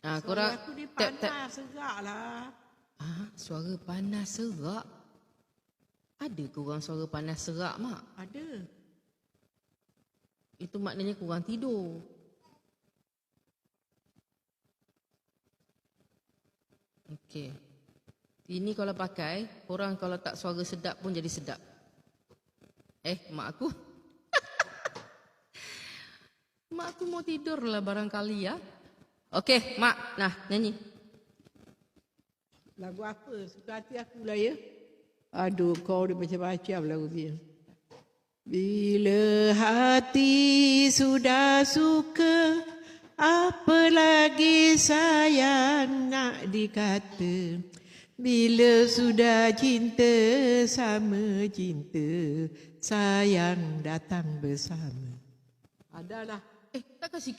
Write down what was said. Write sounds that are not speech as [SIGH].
Ah, Suara korang aku ni tap tap. panas serak lah. Ah, suara panas serak. Ada ke orang suara panas serak, Mak? Ada. Itu maknanya kurang tidur. Okey. Ini kalau pakai, orang kalau tak suara sedap pun jadi sedap. Eh, mak aku. [LAUGHS] mak aku mau tidur lah barangkali ya. Okey, mak. Nah, nyanyi. Lagu apa? Suka hati aku lah ya. Aduh, kau dia macam-macam lagu dia. Bila hati sudah suka, apa lagi sayang nak dikata. Bila sudah cinta sama cinta, sayang datang bersama. Adalah. Eh, tak kasih